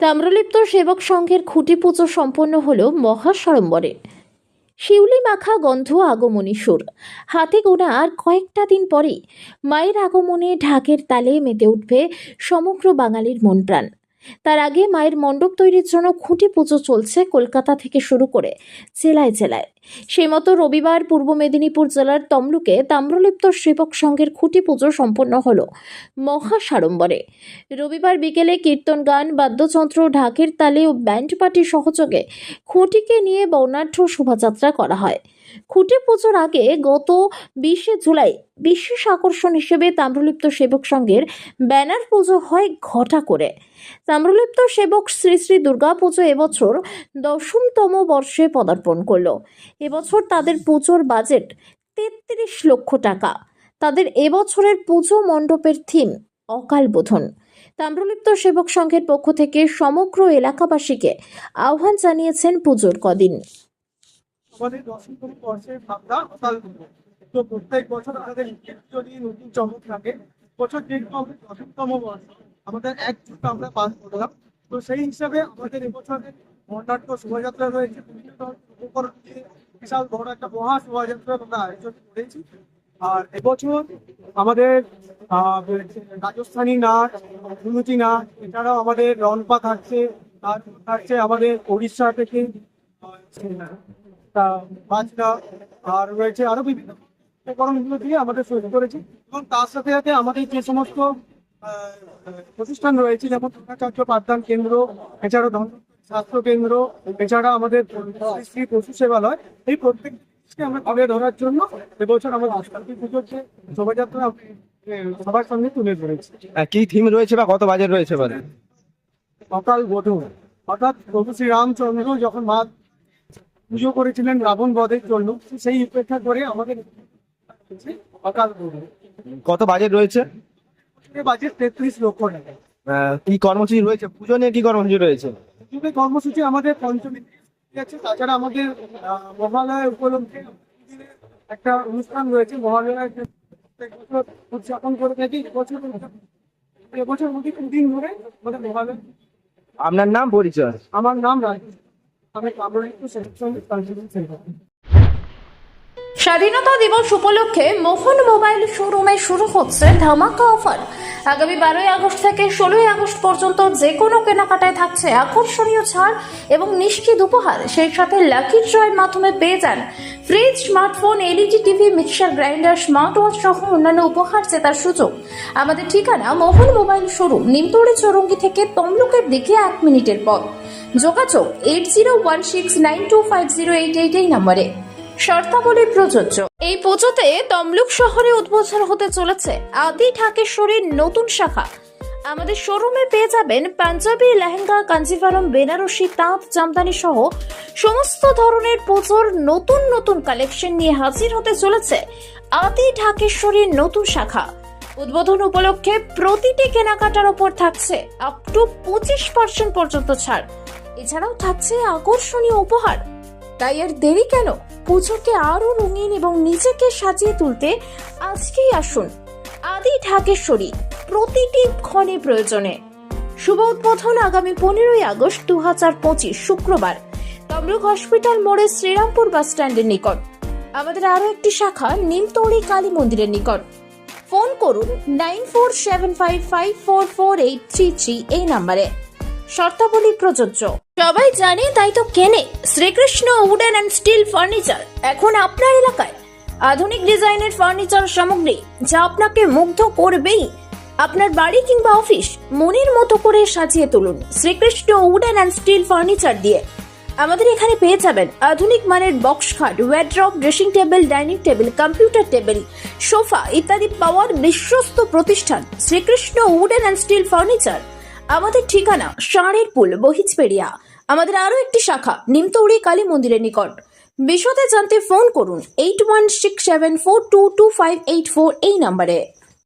তাম্রলিপ্ত সেবক সংঘের খুঁটি পুজো সম্পন্ন হল মহাসড়ম্বরে। শিউলি মাখা গন্ধ আগমনী সুর। হাতে গোনা আর কয়েকটা দিন পরেই মায়ের আগমনে ঢাকের তালে মেতে উঠবে সমগ্র বাঙালির মন প্রাণ। তার আগে মায়ের মণ্ডপ তৈরির জন্য খুঁটি পুজো চলছে কলকাতা থেকে শুরু করে জেলায় জেলায়। সেই মতো রবিবার পূর্ব মেদিনীপুর জেলার তমলুকে তাম্রলিপ্ত সেবক সংঘের খুঁটি পুজো সম্পন্ন হল মহাসাড়ম্বরে। রবিবার বিকেলে কীর্তন গান, বাদ্যযন্ত্র, ঢাকের তালে ও ব্যান্ড পার্টির সহযোগে খুঁটিকে নিয়ে বর্ণাঢ্য শোভাযাত্রা করা হয়। খুঁটি পুজোর আগে গত বিশে জুলাই বিশেষ আকর্ষণ হিসেবে তাম্রলিপ্ত সেবক সংঘের ব্যানার পুজো হয় ঘটা করে। তাম্রলিপ্ত সেবক শ্রী শ্রী দুর্গা পুজো এবছর দশমতম বর্ষে পদার্পণ করল। এবছর তাদের পুজোর বাজেট তেত্রিশ লক্ষ টাকা। তাদের এবছরের পুজো মণ্ডপের থিম অকাল বোধন। তাম্রলিপ্ত সেবক সংঘের পক্ষ থেকে সমগ্র এলাকাবাসীকে আহ্বান জানিয়েছেন পুজোর কদিন। আমাদের এবছরের শোভাযাত্রা রয়েছে। বিভিন্ন ধরনের উপকরণ দিয়ে বিশাল বড় একটা মহা শোভাযাত্রা আমরা আয়োজন করেছি। আর এবছর আমাদের রাজস্থানী নাচ ধুনুচি নাচ, এছাড়াও আমাদের রনপা থাকছে আর থাকছে আমাদের উড়িষ্যা থেকে বাজনা, আর রয়েছে আরও বিভিন্ন উপকরণগুলো দিয়ে আমাদের তৈরি করেছি। এবং তার সাথে সাথে আমাদের যে সমস্ত প্রতিষ্ঠান রয়েছে, যেমন দ্রোণাচার্য পাঠদান কেন্দ্র, এছাড়াও স্বাস্থ্য কেন্দ্র এছাড়া আমাদের শ্রী পশু সেবালয় এই প্রত্যেক আমরা তুলে ধরার জন্য এবছর আমাদের আশপাশি পুজোর যে শোভাযাত্রা সবার সামনে তুলে ধরেছি। কি থিম রয়েছে বা কত বাজেট রয়েছে এবারে অকাল বোধন অর্থাৎ প্রভু শ্রী রামচন্দ্র যখন মা পুজো করেছিলেন রাবণ বধের জন্য সেই উপেক্ষা করে আমাদের অকাল বোধন কত বাজেট রয়েছে? বাজেট তেত্রিশ লক্ষ টাকা। কি কর্মসূচি রয়েছে? পুজো নিয়ে কি কর্মসূচি রয়েছে? পুজোর কর্মসূচি আমাদের পঞ্চমী আছে তাছাড়া আমাদের মহালয়া উপলক্ষে একটা অনুষ্ঠান রয়েছে। মহালয় প্রত্যেক বছর উদযাপন করে থাকি। এবছর এবছর মোটামুটি দুদিন ধরে আমাদের মহালয়। আপনার নাম পরিচয়? আমার নাম রাজ আমি কামরাইটু সেকশন কালচারাল সেন্টার স্বাধীনতা দিবস উপলক্ষে মোহন মোবাইল শোরুমে শুরু হচ্ছে ধামাকা অফার। আগামী বারোই আগস্ট থেকে ষোলোই আগস্ট পর্যন্ত যে কোনো কেনাকাটায় থাকছে আকর্ষণীয় ছাড় এবং নিশ্চিত উপহার। সেই সাথে লাকি ড্রয়ের মাধ্যমে পেয়ে যান fridge, smartphone, LED, TV, mixer, grinder smart watch সহ অন্যান্য উপহার জেতার সুযোগ। আমাদের ঠিকানা মোহন মোবাইল শোরুম, নিমতৌড়ি চৌরঙ্গি থেকে তমলুকের দিকে এক মিনিটের পথ। যোগাযোগ eight zero one six nine two five zero eight eight এই নম্বরে। শর্তাবলী প্রযোজ্য। এই পুজোতে তমলুক শহরে উদ্বোধন হতে চলেছে আদি ঢাকেশ্বরীর নতুন শাখা। আমাদের শোরুমে পেয়ে যাবেন পাঞ্জাবি, লেহেঙ্গা কাঞ্জিভারম বেনারসি, তাঁত, জামদানি সহ সমস্ত ধরনের পুজোর নতুন নতুন কালেকশন নিয়ে হাজির হতে চলেছে আদি ঢাকেশ্বরীর নতুন শাখা। উদ্বোধন উপলক্ষে প্রতিটি কেনাকাটার ওপর থাকছে আপ টু পঁচিশ পার্সেন্ট পর্যন্ত ছাড়। এছাড়াও থাকছে আকর্ষণীয় উপহার। তাই আর দেরি কেন? পুজোকে আরও রঙিন এবং নিজেকে সাজিয়ে তুলতে আজকেই আসুন আদি ঢাকেশ্বরী, প্রতিটি ক্ষণে প্রয়োজনে। শুভ উদ্বোধন আগামী পনেরোই আগস্ট দু হাজার পঁচিশ, শুক্রবার। তমলুক হসপিটাল মোড়ে শ্রীরামপুর বাস স্ট্যান্ডের নিকট। আমাদের আরও একটি শাখা, নিমতৌড়ি কালী মন্দিরের নিকট। ফোন করুন nine four seven five five four four eight three three এই নাম্বারে। শর্তাবলী প্রযোজ্য। সবাই জানে, তাই তো কেনে। Srikrishna wooden and steel furniture, এখন আপনার এলাকায়। আধুনিক ডিজাইনের ফার্নিচার সামগ্রী, যা আপনাকে মুগ্ধ করবেই। আপনার বাড়ি কিংবা অফিস, মনের মতো করে সাজিয়ে তুলুন Srikrishna wooden and steel furniture দিয়ে। আমাদের এখানে পেয়ে যাবেন আধুনিক মানের বক্স খাট wardrobe dressing table dining table computer table sofa ইত্যাদি পাওয়ার বিশ্বস্ত প্রতিষ্ঠান Srikrishna wooden and steel furniture. আমাদের ঠিকানা ষাঁড়ের পুল বহিজপেড়িয়া আমাদের আরও একটি শাখা, নিমতৌড়ি কালী মন্দিরের নিকট। বিশদে জানতে ফোন করুন, eight one six seven four two two five eight four এই নম্বরে।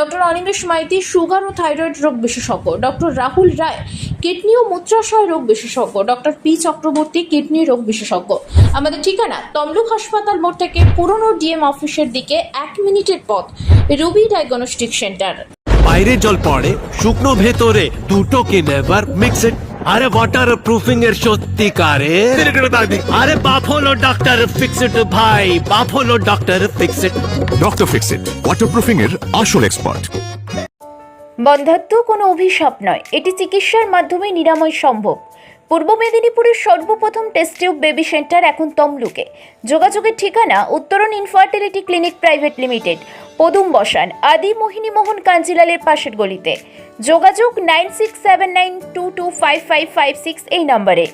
ডক্টর অনিমেষ মাইতি, সুগার ও থাইরয়েড রোগ বিশেষজ্ঞ। ডক্টর রাহুল রায়, কিডনি ও মূত্রাশয় রোগ বিশেষজ্ঞ। ডক্টর পি চক্রবর্তী, কিডনি রোগ বিশেষজ্ঞ। আমাদের ঠিকানা, তমলুক হাসপাতাল মোড় থেকে পুরনো ডিএম অফিসের দিকে এক মিনিটের পথ, রুবি ডায়াগনস্টিক সেন্টার। বাইরে জল পড়ে, শুকনো ভেতরে দুটোকে নেভার মিক্স ইট আরে ওয়াটার প্রুফিং এর সত্যিকারে আরে বাপ হলো ডাক্তার ফিক্স ইট ভাই বাপ হলো doctor fix it doctor Fixit waterproofing এর আসল এক্সপার্ট বন্ধাত্ম কোনো অভিশাপ নয় এটি চিকিৎসার মাধ্যমে নিরাময় সম্ভব। পূর্ব মেদিনীপুরের সর্বপ্রথম টেস্ট টিউব বেবি সেন্টার এখন তমলুকে। যোগাযোগের ঠিকানা উত্তরণ ইনফার্টিলিটি ক্লিনিক প্রাইভেট লিমিটেড পদুম বসান, আদি মোহিনী মোহন কাঞ্জিলালের পাশের গলিতে। যোগাযোগ nine six seven nine two two five five five six এই নম্বরে।